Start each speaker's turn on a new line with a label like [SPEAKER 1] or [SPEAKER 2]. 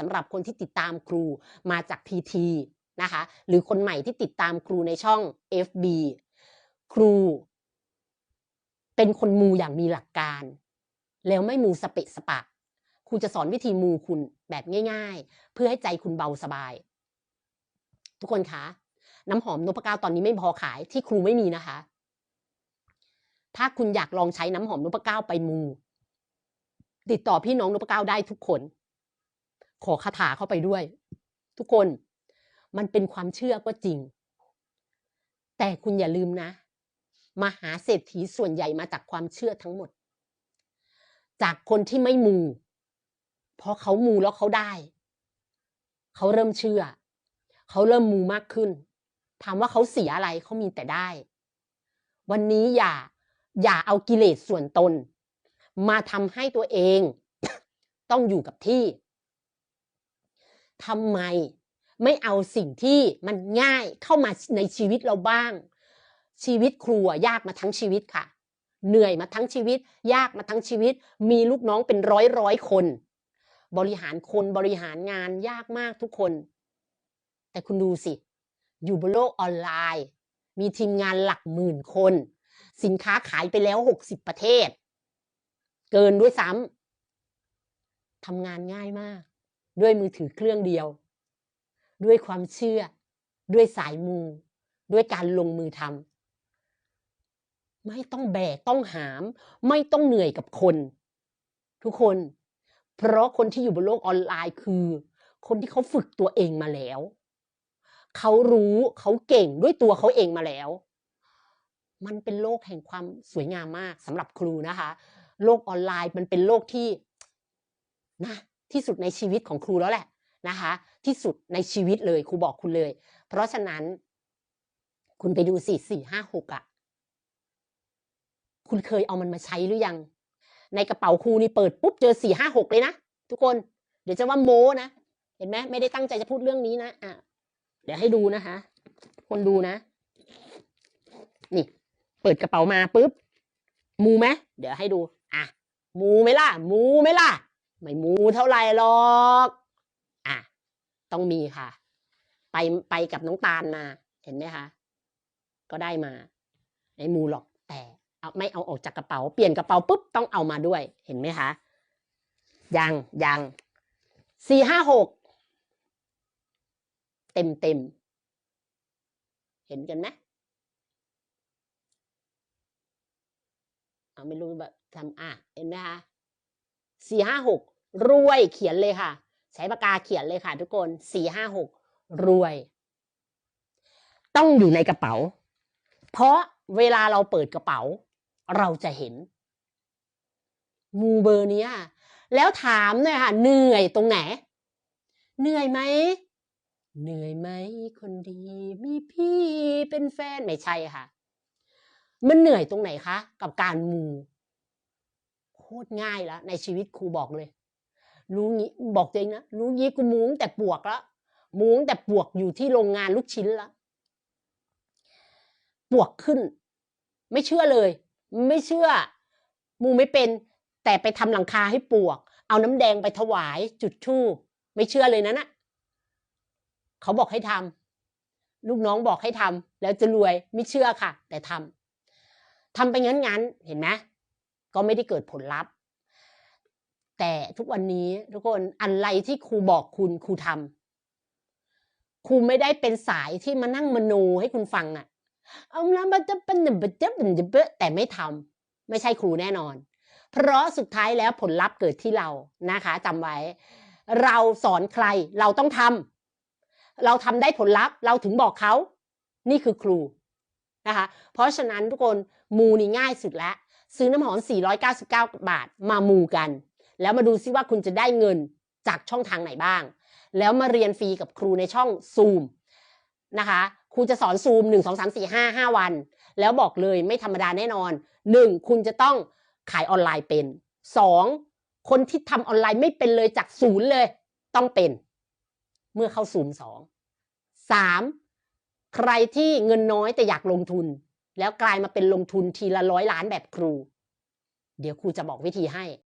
[SPEAKER 1] สำหรับคนที่ติดตามครูมาจากทีทีนะคะหรือคนใหม่ที่ติดตามครูในช่อง FB ครู เป็นคนมูอย่างมีหลักการ แล้วไม่มูสเปะสปะครูจะสอนวิธีมูคุณแบบง่าย ๆ เพื่อให้ใจคุณเบาสบาย ทุกคนคะน้ำหอมนพเก้าตอนนี้ไม่พอขายที่ครูไม่มีนะคะ ถ้าคุณอยากลองใช้น้ำหอมนพเก้าไปมู ติดต่อพี่น้องนพเก้าได้ทุกคน ขอคาถาเข้าไปด้วย ทุกคนมันเป็นความเชื่อก็จริง แต่คุณอย่าลืมนะ มหาเศรษฐีส่วนใหญ่มาจากความเชื่อทั้งหมด จากคนที่ไม่มูเพราะเขามูแล้วเขาได้ เขาเริ่มเชื่อ เขาเริ่มมูมากขึ้น ถามว่าเขาเสียอะไรเขามีแต่ได้ วันนี้อย่าอย่าเอากิเลสส่วนตน มาทำให้ตัวเอง ต้องอยู่กับที่ ทำไมไม่เอาสิ่งที่มันง่ายเข้ามาในชีวิตเราบ้าง ชีวิตครูอะยากมาทั้งชีวิตค่ะ เหนื่อยมาทั้งชีวิต ยากมาทั้งชีวิต มีลูกน้องเป็นร้อยร้อยคน บริหารคนบริหารงานยากมากทุกคน แต่คุณดูสิ อยู่บนโลกออนไลน์ มีทีมงานหลักหมื่นคน สินค้าขายไปแล้ว60ประเทศ เกินด้วยซ้ำทำงานง่ายมาก ด้วยมือถือเครื่องเดียว ด้วยความเชื่อ ด้วยสายมูด้วยการลงมือทำไม่ต้องแบกต้องหาม ไม่ต้องเหนื่อยกับคน ทุกคน เพราะคนที่อยู่บนโลกออนไลน์คือ คนที่เขาฝึกตัวเองมาแล้ว เขารู้เขาเก่งด้วยตัวเขาเองมาแล้ว มันเป็นโลกแห่งความสวยงามมากสำหรับครูนะคะ โลกออนไลน์มันเป็นโลกที่นะ ที่สุดในชีวิตของครูแล้วแหละนะคะ ที่สุดในชีวิตเลยครูบอกคุณเลย เพราะฉะนั้น คุณไปดูสี่สี่ห้าหกอะ คุณเคยเอามันมาใช้หรือยัง ในกระเป๋าครูนี่เปิดปุ๊บเจอสี่ห้าหกเลยนะทุกคน เดี๋ยวจะว่าโม้นะเห็นไหมไม่ได้ตั้งใจจะพูดเรื่องนี้นะอะเดี๋ยวให้ดูนะคะคนดูนะ นี่ เปิดกระเป๋ามาปุ๊บมูไหมเดี๋ยวให้ดู อะ มูไหมล่ะ มูไหมล่ะ ไม่มูเท่าไหร่หรอกอะต้องมีค่ะ ไปไปกับน้องตาลมา เห็นไหมคะ ก็ได้มาไม่มูหรอกแต่เอาไม่เอาออกจากกระเป๋า เปลี่ยนกระเป๋าปุ๊บต้องเอามาด้วย เห็นไหมคะ ยังยังสี่ห้าหกเต็มเต็มเห็นกันไหมเอาไม่รู้แบบทำอะ เห็นไหมคะสี่ห้าหก รวยเขียนเลยค่ะ ใช้ปากกาเขียนเลยค่ะ ทุกคนสี่ห้าหกรวย ต้องอยู่ในกระเป๋า เพราะเวลาเราเปิดกระเป๋า เราจะเห็นมูเบอร์เนี้ยแล้วถามหน่อยค่ะ เหนื่อยตรงไหน เหนื่อยไหมเหนื่อยไหมคนดี มีพี่เป็นแฟนไม่ใช่ค่ะ มันเหนื่อยตรงไหนคะ กับการมูโคตรง่ายแล้วในชีวิตครูบอกเลย รู้งี้บอกตัวเองนะรู้งี้กูมุงแต่ปวกแล้วมุ้งแต่ปวกอยู่ที่โรงงานลูกชิ้นแล้วปวกขึ้น ไม่เชื่อเลย ไม่เชื่อ มูไม่เป็น แต่ไปทำหลังคาให้ปวก เอาน้ำแดงไปถวาย จุดธูปไม่เชื่อเลยนะนะเขาบอกให้ทำลูกน้องบอกให้ทำแล้วจะรวยไม่เชื่อค่ะ แต่ทำทำไปงั้นงั้นเห็นไหมก็ไม่ได้เกิดผลลัพธ์ แต่ทุกวันนี้ทุกคนอะไรที่ครูบอกคุณครูทำครูไม่ได้เป็นสายที่มานั่งมโนให้คุณฟังอะเอาล้วมันจะเป็นแบบจะเป็นแต่ไม่ทำไม่ใช่ครูแน่นอน เพราะสุดท้ายแล้วผลลัพธ์เกิดที่เรานะคะจำไว้ เราสอนใครเราต้องทำเราทำได้ผลลัพธ์เราถึงบอกเขานี่คือครูนะคะเพราะฉะนั้นทุกคนมูนี่ง่ายสุดแล้วซื้อน้ำหอม 499 บาท มามูกัน แล้วมาดูซิว่าคุณจะได้เงินจากช่องทางไหนบ้าง แล้วมาเรียนฟรีกับครูในช่องซูมนะคะครูจะสอนซูม 1 2 3 4 5 5 วัน แล้วบอกเลยไม่ธรรมดาแน่นอน 1. คุณจะต้องขายออนไลน์เป็น 2. คนที่ทำออนไลน์ไม่เป็นเลยจากศูนย์เลย ต้องเป็น เมื่อเข้าซูมสองสามใครที่เงินน้อยแต่อยากลงทุน แล้วกลายมาเป็นลงทุนทีละร้อยล้านแบบครู เดี๋ยวครูจะบอกวิธีให้